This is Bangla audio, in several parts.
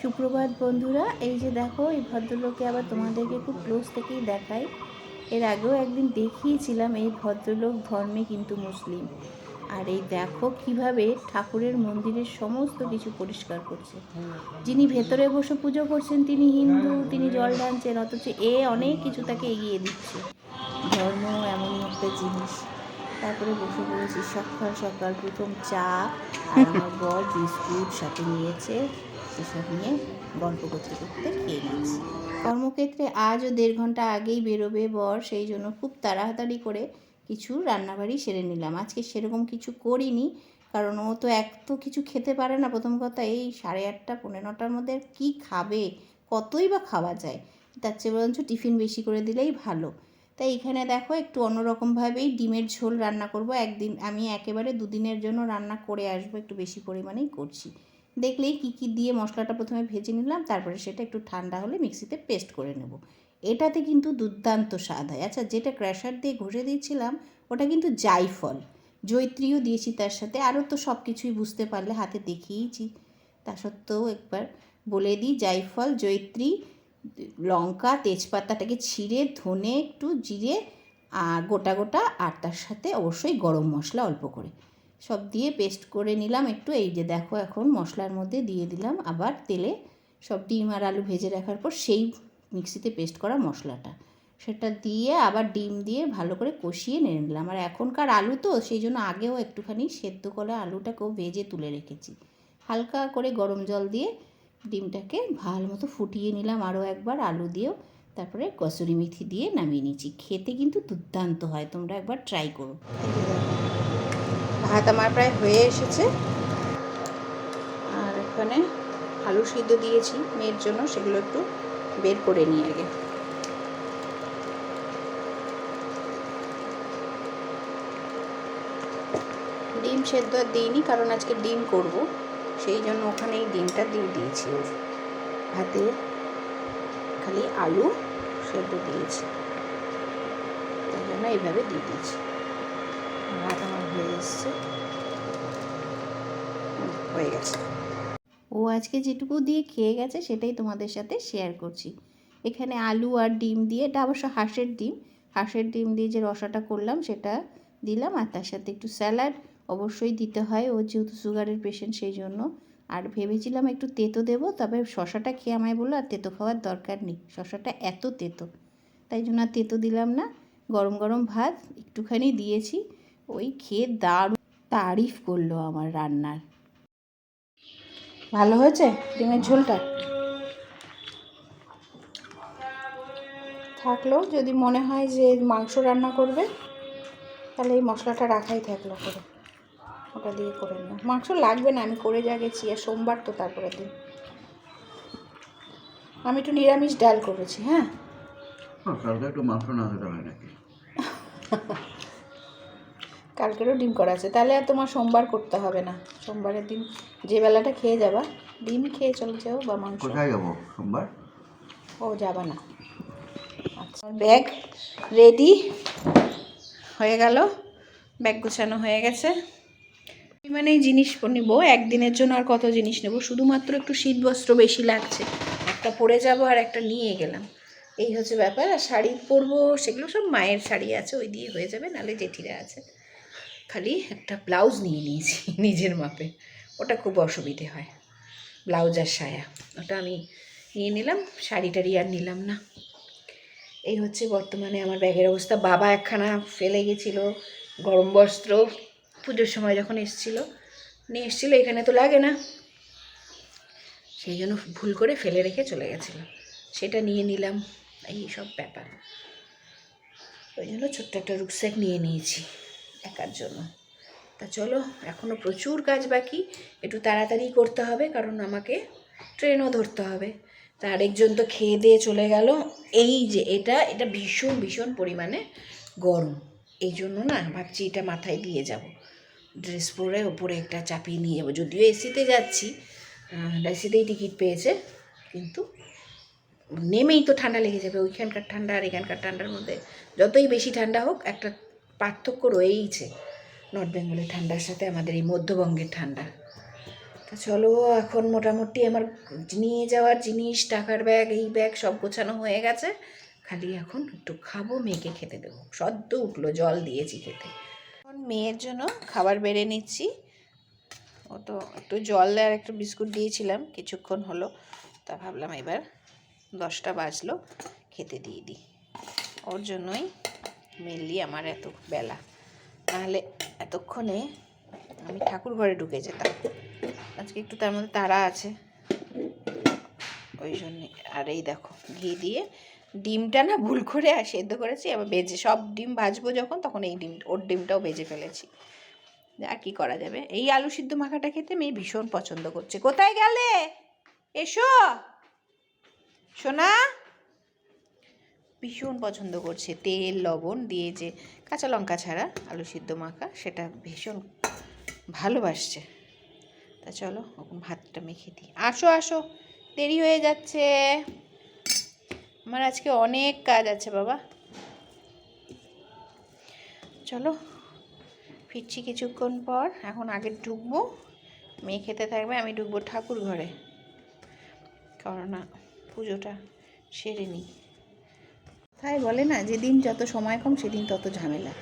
সুপ্রভাত বন্ধুরা, এই যে দেখো, এই ভদ্রলোককে আবার তোমাদেরকে খুব ক্লোজ থেকেই দেখাই। এর আগেও একদিন দেখিয়েছিলাম এই ভদ্রলোক ধর্মে কিন্তু মুসলিম। আর এই দেখো কীভাবে ঠাকুরের মন্দিরের সমস্ত কিছু পরিষ্কার করছে। যিনি ভেতরে বসে পুজো করছেন, তিনি হিন্দু, তিনি জল ঢালছেন, অথচ এ অনেক কিছু তাকে এগিয়ে দিচ্ছে। ধর্ম এমনই একটা জিনিস। তারপরে বসে পড়েছি। সকাল সকাল প্রথম চা আর আমার বর বিস্কুট সাথে নিয়েছে। সেসব নিয়ে গল্প করতে করতে খেয়ে নিচ্ছি কর্মক্ষেত্রে আজও দেড় ঘণ্টা আগেই বেরোবে বর, সেই জন্য খুব তাড়াতাড়ি করে কিছু রান্নাবাড়ি সেরে নিলাম। আজকে সেরকম কিছু করিনি, কারণ ও তো এক তো কিছু খেতে পারে না। প্রথম কথা, এই সাড়ে আটটা পনেরো নটার মধ্যে আর কী খাবে? কতই বা খাওয়া যায়? তার চেয়ে বরঞ্চ টিফিন বেশি করে দিলেই ভালো। তাই এখানে দেখো একটু অন্যরকমভাবেই ডিমের ঝোল রান্না করব। একদিন আমি একেবারে দুদিনের জন্য রান্না করে আসব, একটু বেশি পরিমাণেই করছি। দেখলেই কী কী দিয়ে মশলাটা প্রথমে ভেজে নিলাম, তারপরে সেটা একটু ঠান্ডা হলে মিক্সিতে পেস্ট করে নেব। এটাতে কিন্তু দুর্দান্ত স্বাদ হয়। আচ্ছা যেটা ক্র্যাশার দিয়ে ঘষে দিয়েছিলাম, ওটা কিন্তু জাইফল। জৈত্রীও দিয়েছি তার সাথে, আরও তো সব কিছুই বুঝতে পারলে, হাতে দেখিয়েছি। তা সত্ত্বেও একবার বলে দিই, জাইফল জৈত্রী লঙ্কা, তেজপাতাটাকে ছিঁড়ে, ধনে একটু জিরে আর গোটা গোটা, আর তার সাথে অবশ্যই গরম মশলা অল্প করে। সব দিয়ে পেস্ট করে নিলাম একটু। এই যে দেখো এখন মশলার মধ্যে দিয়ে দিলাম আবার তেলে। সব ডিম আর আলু ভেজে রাখার পর সেই মিক্সিতে পেস্ট করা মশলাটা। সেটা দিয়ে আবার ডিম দিয়ে ভালো করে কষিয়ে নিয়ে নিলাম। আর এখনকার আলু তো, সেই জন্য আগেও একটুখানি সেদ্ধ করা আলুটাকেও ভেজে তুলে রেখেছি। হালকা করে গরম জল দিয়ে ডিমটাকে ভালো মতো ফুটিয়ে নিলাম আরও একবার আলু দিয়েও। তারপরে কসুরি মেথি দিয়ে নামিয়ে নিয়েছি খেতে কিন্তু দুর্দান্ত হয়, তোমরা একবার ট্রাই করো। ভাত আমার প্রায় হয়ে এসেছে। আর এখানে আলু সিদ্ধ দিয়েছি মেয়ের জন্য, সেগুলো একটু বের করে নিই আগে। ডিম সেদ্ধ দিইনি, কারণ আজকে ডিম করব। সেই জন্য ওখানে এই ডিমটা দিয়ে দিয়েছি ভাতে খালি আলু সেদ্ধ দিয়েছি। তাই জন্য এইভাবে দিয়ে দিয়েছি। ভাত আমার হয়ে এসছে। হয়ে গেছে। ও আজকে যেটুকু দিয়ে খেয়ে গেছে সেটাই তোমাদের সাথে শেয়ার করছি। এখানে আলু আর ডিম দিয়ে, এটা অবশ্য হাঁসের ডিম। হাঁসের ডিম দিয়ে যে রসাটা করলাম সেটা দিলাম আর তার সাথে একটু স্যালাড অবশ্যই দিতে হয়। ও যেহেতু সুগারের পেশেন্ট সেই জন্য। আর ভেবেছিলাম একটু তেতো দেবো, তবে শশাটা খেয়ে আমায় বলল, আর তেতো খাওয়ার দরকার নেই। শশাটা এত তেতো। তাই জন্য আর তেতো দিলাম না। গরম গরম ভাত একটুখানি দিয়েছি। ওই খেয়ে দারুণ তারিফ করল আমার রান্নার। ভালো হয়েছে ডিমের ঝোলটা? থাকল। যদি মনে হয় যে মাংস রান্না করবে, তাহলে এই মশলাটা রাখাই থাকল করে ওটা দিয়ে করে নিও। মাংস লাগবে না আমি করে যা গেছি আর সোমবার তো তারপরে দিন। আমি একটু নিরামিষ ডাল করেছি হ্যাঁ? হ্যাঁ, কালকে একটু মাংস না খেতে হয় নাকি? কালকেরও ডিম করা আছে। তাহলে আর তোমার সোমবার করতে হবে না। সোমবারের দিন যে বেলাটা খেয়ে যাবা ডিম খেয়ে চলে যাও বা মাংস। কোথায় যাব সোমবার? ও যাবা না। আচ্ছা ব্যাগ রেডি। হয়ে গেল। ব্যাগ গোছানো হয়ে গেছে। মানে জিনিস নিব, একদিনের জন্য আর কত জিনিস নেব? শুধুমাত্র একটু শীত বস্ত্র বেশি লাগছে। একটা পরে যাব আর একটা নিয়ে গেলাম। এই হচ্ছে ব্যাপার। আর শাড়ি পরবো, সেগুলো সব মায়ের শাড়ি আছে, ওই দিয়ে হয়ে যাবে নালে জেঠিরা আছে। খালি একটা ব্লাউজ নিয়ে নিয়েছি নিজের মাপে। ওটা খুব অসুবিধে হয়। ব্লাউজ আর সায়া। ওটা আমি নিয়ে নিলাম, শাড়ি টাড়ি আর নিলাম না। এই হচ্ছে বর্তমানে আমার ব্যাগের অবস্থা। বাবা একখানা ফেলে গেছিল, গরম বস্ত্র পুজোর সময় যখন এসছিল। নিয়ে এসেছিল, এখানে তো লাগে না। সেই জন্য ভুল করে ফেলে রেখে চলে গেছিল। সেটা নিয়ে নিলাম, এই সব ব্যাপার। ওই জন্য ছোট্ট একটা রুকস্যাক নিয়ে নিয়েছি একার জন্য। তা চলো এখনও প্রচুর কাজ বাকি। একটু তাড়াতাড়ি করতে হবে, কারণ আমাকে ট্রেনও ধরতে হবে। তা আরেকজন তো খেয়ে দিয়ে চলে গেল। এই যে এটা এটা ভীষণ ভীষণ পরিমাণে গরম। এই জন্য না, ভাবছি এটা মাথায় দিয়ে যাব। ড্রেস পরে ওপরে একটা চাপিয়ে নিয়ে যাব। যদিও এসিতে যাচ্ছি এসিতেই টিকিট পেয়েছে, কিন্তু নেমেই তো ঠান্ডা লেগে যাবে। ওইখানকার ঠান্ডা আর এখানকার ঠান্ডার মধ্যে যতই বেশি ঠান্ডা হোক, একটা পার্থক্য রয়েইছে। নর্থ বেঙ্গলের ঠান্ডার সাথে আমাদের এই মধ্যবঙ্গের ঠান্ডা। তা চলো, এখন মোটামুটি আমার নিয়ে যাওয়ার জিনিস, টাকার ব্যাগ, এই ব্যাগ সব গোছানো হয়ে গেছে। খালি এখন একটু খাব, মেয়েকে খেতে দেবো। সদ্য উঠল, জল দিয়েছি খেতে। মেয়ের জন্য খাবার বেড়ে নিচ্ছি। ও তো একটু জল আর একটু বিস্কুট দিয়েছিলাম, কিছুক্ষণ হলো। তা ভাবলাম এবার দশটা বাজলো, খেতে দিয়ে দিই। ওর জন্যই মেনলি আমার এত বেলা। নাহলে এতক্ষণে আমি ঠাকুর ঘরে ঢুকে যেতাম। আজকে একটু তার মধ্যে তাড়া আছে। ওই জন্যে, আর এই দেখো, ঘি দিয়ে ডিমটা না ভুল করে আর সেদ্ধ করেছি আবার বেজে, সব ডিম ভাজবো যখন, তখন এই ডিম, ওর ডিমটাও বেজে ফেলেছি। আর কি করা যাবে? এই আলু সিদ্ধ মাখাটা খেতে মেয়ে ভীষণ পছন্দ করছে। কোথায় গেলে? এসো! সোনা! ভীষণ পছন্দ করছে। তেল, লবণ দিয়ে যে কাঁচা লঙ্কা ছাড়া আলু সিদ্ধ মাখা, সেটা ভীষণ ভালোবাসছে। তা চলো, এখন ভাতটা মেখে দিই। আসো আসো, দেরি হয়ে যাচ্ছে। আমার আজকে অনেক কাজ আছে বাবা। চলো, ফিরছি কিছুক্ষণ পর। এখন আগে ঢুকবো মেয়ে খেতে থাকবে, আমি ঢুকবো ঠাকুর ঘরে। কেননা পুজোটা সেরে নিই তাই বলে না, যেদিন যত সময় কম সেদিন তত ঝামেলা।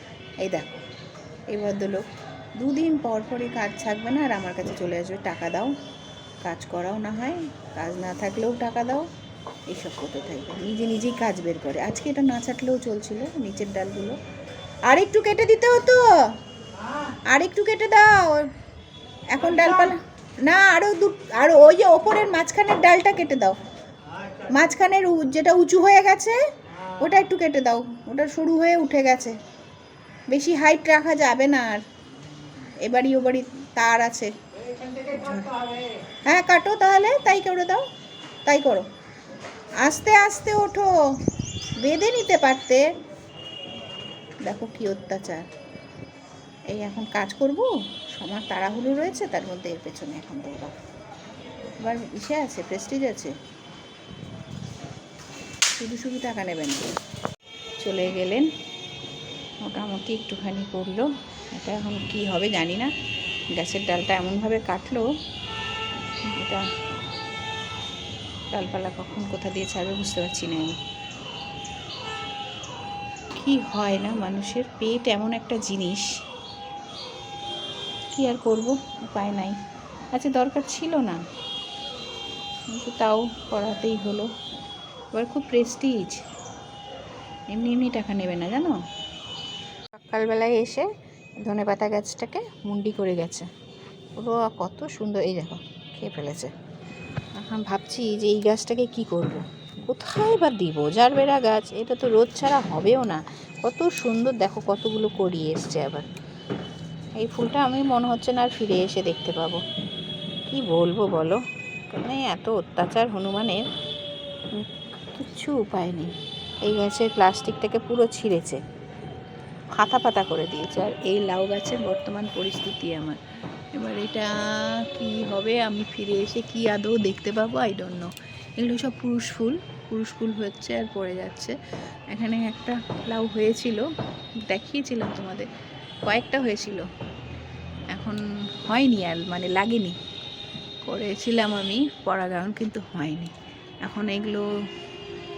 এই দেখো, এই ভদ্রলোক, দুদিন পর পরই কাজ থাকবে না আর আমার কাছে চলে আসবে। টাকা দাও, কাজ করাও না হয়, কাজ না থাকলেও টাকা দাও। এইসব করতে থাকবে। নিজে নিজেই কাজ বের করে। আজকে এটা না ছাটলেও চলছিল নিচের ডালগুলো। আর একটু কেটে দিতে হতো। আর একটু কেটে দাও। এখন ডালপালা না আরও দু আর ওই যে ওপরের মাঝখানের ডালটা কেটে দাও। মাঝখানের যেটা উঁচু হয়ে গেছে ওটা একটু কেটে দাও। ওটা সরু হয়ে উঠে গেছে। বেশি হাইট রাখা যাবে না আর। এবারই ও বাড়ি তার আছে। হ্যাঁ কাটো তাহলে। তাই করে দাও। তাই করো। আস্তে আস্তে ওঠো। বেঁধে নিতে পারতে। দেখো কি অত্যাচার। এই এখন কাজ করব? সময় তাড়াহুড়ো রয়েছে, তার মধ্যে এর পেছনে এখন দৌড়াও এবার ইসে আছে প্রেস্টিজ আছে। শুধু শুধু টাকা নেবেন। চলে গেলেন। মোটামুটি একটুখানি করল। এটা এখন কি হবে জানি না। গ্যাসের ডালটা এমনভাবে কাটলো। এটা ডালপালা কখন কোথা দিয়ে ছাড়বে বুঝতে পারছি না আমি। কি হয় না মানুষের? পেট এমন একটা জিনিস। কি আর করব? উপায় নাই। আচ্ছা দরকার ছিল না। কিন্তু তাও করাতেই হলো। এবার খুব প্রেস্টিজ এমনি এমনি টাকা নেবে না, জানো? সকালবেলায় এসে ধনে পাতা গাছটাকে মুন্ডি করে গেছে। পুরো কত সুন্দর, এই দেখো, খেয়ে ফেলেছে। ভাবছি যে এই গাছটাকে কি করব। কোথায় বা দিব? যার বেড়া গাছ, এটা তো রোদ ছাড়া হবেও না। কত সুন্দর, দেখো কতগুলো করিয়ে এসছে আবার। এই ফুলটা আমি মনে হচ্ছে না আর ফিরে এসে দেখতে পাবো। কি বলব বলো? মানে এত অত্যাচার হনুমানের কিচ্ছু উপায় নেই। এই গাছের প্লাস্টিকটাকে পুরো ছিঁড়েছে। ফাতা ফাতা করে দিয়েছে। আর এই লাউ গাছের বর্তমান পরিস্থিতি আমার। এবার এটা কি হবে? আমি ফিরে এসে কি আদৌ দেখতে পাবো? আই ডোন্ট নো এগুলো সব পুরুষ ফুল। পুরুষ ফুল হচ্ছে আর পড়ে যাচ্ছে। এখানে একটা লাউ হয়েছিল। দেখিয়েছিলাম তোমাদের। কয়েকটা হয়েছিল। এখন হয়নি আর মানে লাগেনি। করেছিলাম আমি পরাগায়ন কিন্তু হয়নি। এখন এগুলো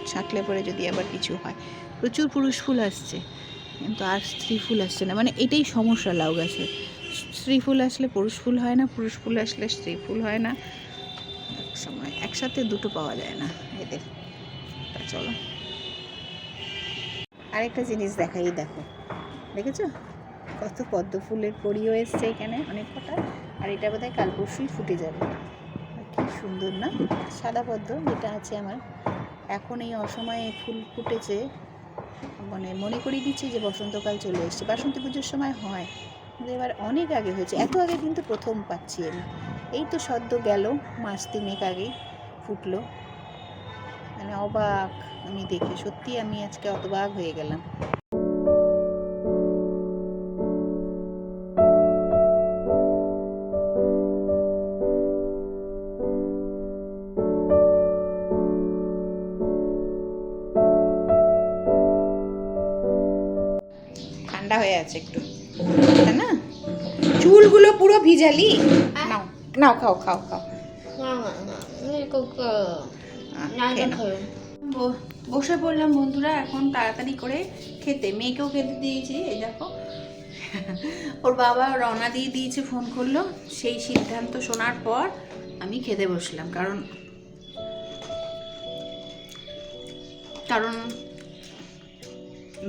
ছাঁকলে পরে যদি আবার কিছু হয়। প্রচুর পুরুষ ফুল আসছে। কিন্তু আর স্ত্রী ফুল আসছে না। মানে এটাই সমস্যা লাউ গাছের। স্ত্রী ফুল আসলে পুরুষ ফুল হয় না, পুরুষ ফুল আসলে স্ত্রী ফুল হয় না। এক সময় একসাথে দুটো পাওয়া যায় না এদের। তা চলো। আরেকটা জিনিস দেখাই, দেখো। দেখেছ? কত পদ্ম ফুলের কড়িও এসছে এখানে অনেক কটা। আর এটা বোধহয় কাল পরশুই ফুটে যাবে। কি সুন্দর, না? সাদা পদ্ম, যেটা আছে আমার। এখন এই অসময়ে ফুল ফুটেছে। মানে মনে করিয়ে দিচ্ছি যে বসন্তকাল চলে এসছে। বাসন্তী পুজোর সময় হয়। এবার অনেক আগে হয়েছে। এত আগে কিন্তু প্রথম পাচ্ছি আমি। এই তো সদ্য গেল, মাস তিনেক আগেই ফুটলো। মানে অবাক আমি দেখে সত্যি আমি আজকে অতবাক হয়ে গেলাম। ভিজালি নাও নাও খাও খাও খাও বসে পড়লাম বন্ধুরা এখন তাড়াতাড়ি করে খেতে মেয়েকেও খেতে দিয়েছি এই দেখো। ওর বাবা রওনা দিয়ে দিয়েছে ফোন করল। সেই সিদ্ধান্ত শোনার পর আমি খেতে বসলাম কারণ কারণ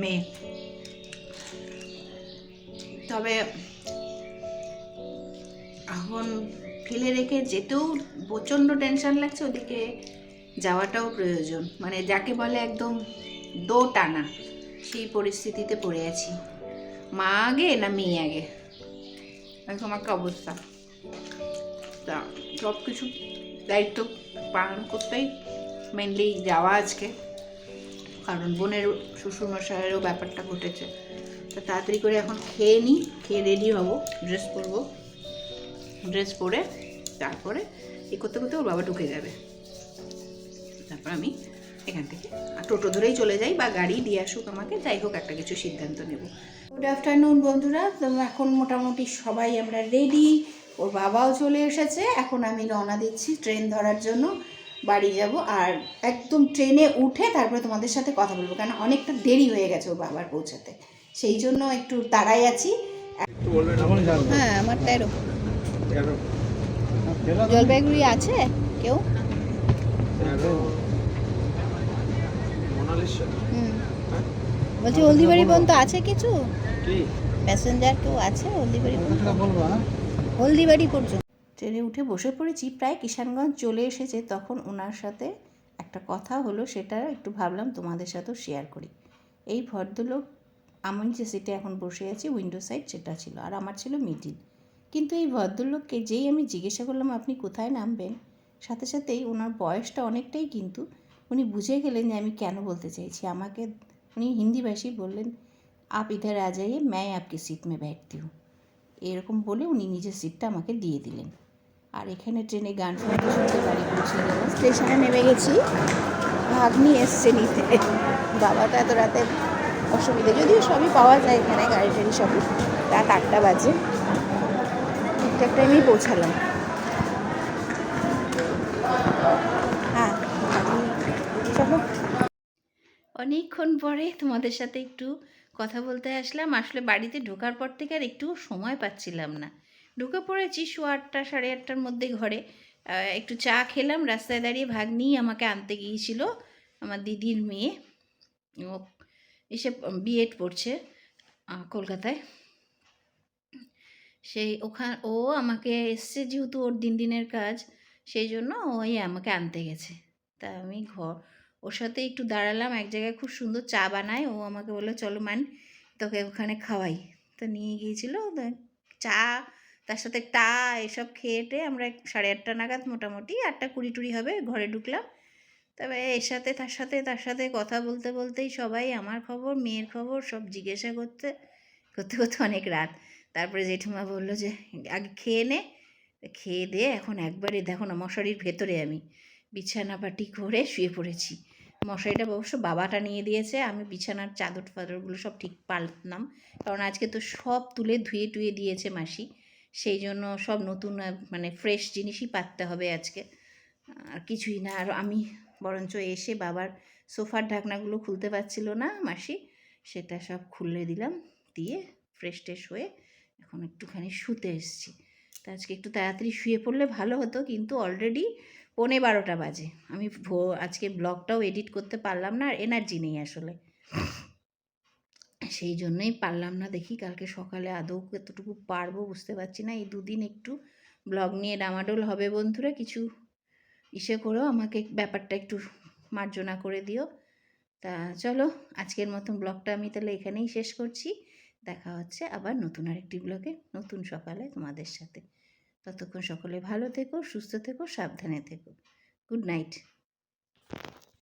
মেয়ে। তবে এখন ফেলে রেখে যেতেও প্রচণ্ড টেনশন লাগছে, ওদিকে যাওয়াটাও প্রয়োজন। মানে যাকে বলে একদম দো টানা, সেই পরিস্থিতিতে পড়ে আছি। মা আগে না মেয়ে আগে? একটা অবস্থা? তা সব কিছু দায়িত্ব পালন করতেই মেনলি যাওয়া আজকে। কারণ বোনের, শ্বশুরমশাইয়েরও ব্যাপারটা ঘটেছে। তা তাড়াতাড়ি করে এখন খেয়ে নিই খেয়ে রেডি হব ড্রেস পরবো। ড্রেস পরে তারপরে এ করতে করতে ওর বাবা ঢুকে যাবে। তারপর আমি এখান থেকে আর টোটো ধরেই চলে যাই বা গাড়ি দিয়ে আসুক আমাকে যাই হোক একটা কিছু সিদ্ধান্ত নেব। গুড আফটারনুন বন্ধুরা। তো এখন মোটামুটি সবাই আমরা রেডি ওর বাবাও চলে এসেছে। এখন আমি রওনা দিচ্ছি ট্রেন ধরার জন্য। বাড়ি যাব আর একদম ট্রেনে উঠে তারপরে তোমাদের সাথে কথা বলব কারণ অনেকটা দেরি হয়ে গেছে ওর বাবার পৌঁছাতে। সেই জন্য একটু তাড়াই আছি। হ্যাঁ আমার তেরো জলপাইগুড়ি আছে? কেউ? হুম। বলছি হলদিবাড়ি পর্যন্ত আছে কিছু? প্যাসেঞ্জার কেউ আছে হলদিবাড়ি পর্যন্ত হলদিবাড়ি পর্যন্ত। ট্রেনে উঠে বসে পড়েছি প্রায় কিষানগঞ্জ চলে এসেছে। তখন ওনার সাথে একটা কথা হলো সেটা একটু ভাবলাম তোমাদের সাথেও শেয়ার করি। এই ভদ্রলোক আমি যে সিটে এখন বসে আছি উইন্ডো সাইড সেটা ছিল। আর আমার ছিল মিডিল কিন্তু এই ভদ্রলোককে যেই আমি জিজ্ঞাসা করলাম, আপনি কোথায় নামবেন? সাথে সাথেই ওনার বয়সটা অনেকটাই কিন্তু উনি বুঝে গেলেন যে আমি কেন বলতে চাইছি। আমাকে উনি হিন্দিভাষী বললেন, আপ ইধার আ যাইয়ে ম্যায় আপকে সিট মে ব্যাঠতি হুঁ। এরকম বলে উনি নিজের সিটটা আমাকে দিয়ে দিলেন। আর এখানে ট্রেনে গান শুনতে শুনতে বাড়ি পৌঁছে গেল স্টেশনে নেমে গেছি। ভাগ্নি এসছে নিতে। বাবাটা এত রাতে অসুবিধা, যদিও সবই পাওয়া যায় এখানে গাড়ি ট্রেন সবই। রাত আটটা বাজে। ঠিকঠাক টাইমেই পৌঁছালাম। হ্যাঁ অনেকক্ষণ পরে তোমাদের সাথে একটু কথা বলতে আসলাম। আসলে বাড়িতে ঢোকার পর থেকে আর একটু সময় পাচ্ছিলাম না। ঢুকে পড়েছি শো আটটা, সাড়ে আটটার মধ্যে ঘরে। একটু চা খেলাম, রাস্তায় দাঁড়িয়ে ভাগ্নি আমাকে আনতে গিয়েছিল আমার দিদির মেয়ে। ও এসে বিএড পড়ছে কলকাতায়। সেই ওখান, ও আমাকে এসছে যেহেতু ওর দিন দিনের কাজ, সেই জন্য ওই আমাকে আনতে গেছে। তা আমি ঘর, ওর সাথে একটু দাঁড়ালাম, এক জায়গায় খুব সুন্দর চা বানায়, ও আমাকে বলল, চলো মান, তোকে ওখানে খাওয়াই। তো নিয়ে গিয়েছিল চা, তার সাথে টা, এসব খেয়ে খেয়েটে আমরা সাড়ে আটটা নাগাদ মোটামুটি আটটা কুড়ি টুড়ি হবে ঘরে ঢুকলাম। তবে এর সাথে, তার সাথে তার সাথে কথা বলতে বলতেই সবাই আমার খবর, মেয়ের খবর সব জিজ্ঞাসা করতে করতে করতে অনেক রাত। তারপরে জেঠিমা বলল যে, আগে খেয়ে নে। খেয়ে দিয়ে এখন একবারে দেখো না মশারির ভেতরে আমি বিছানা পাটি করে শুয়ে পড়েছি। মশারিটা অবশ্য বাবাটা নিয়ে দিয়েছে, আমি বিছানার চাদর ফাদরগুলো সব ঠিক পাল্টলাম। কারণ আজকে তো সব তুলে ধুয়ে টুয়ে দিয়েছে মাসি। সেই জন্য সব নতুন মানে ফ্রেশ জিনিসই পাততে হবে আজকে। আর কিছুই না। আর আমি বরঞ্চ এসে বাবার সোফার ঢাকনাগুলো খুলতে পারছিল না মাসি। সেটা সব খুলে দিলাম, দিয়ে ফ্রেশ ট্রেশ হয়ে এখন একটুখানি শুতে এসেছি। তা আজকে একটু তাড়াতাড়ি শুয়ে পড়লে ভালো হতো, কিন্তু অলরেডি পৌনে বারোটা বাজে। আমি আজকে ব্লগটাও এডিট করতে পারলাম না, আর এনার্জি নেই আসলে। সেই জন্যই পারলাম না দেখি, কালকে সকালে আদৌ কতটুকু পারব বুঝতে পারছি না। এই দুদিন একটু ব্লগ নিয়ে ডামাডোল হবে বন্ধুরা, কিছু ইসে করেও আমাকে ব্যাপারটা একটু মার্জনা করে দিও। তা চলো, আজকের মতন ব্লগটা আমি তাহলে এখানেই শেষ করছি। দেখা হচ্ছে আবার নতুন আরেকটি ব্লগে নতুন সকালে তোমাদের সাথে। ততক্ষণ সকলে ভালো থেকো, সুস্থ থেকো, সাবধানে থেকো। Good night.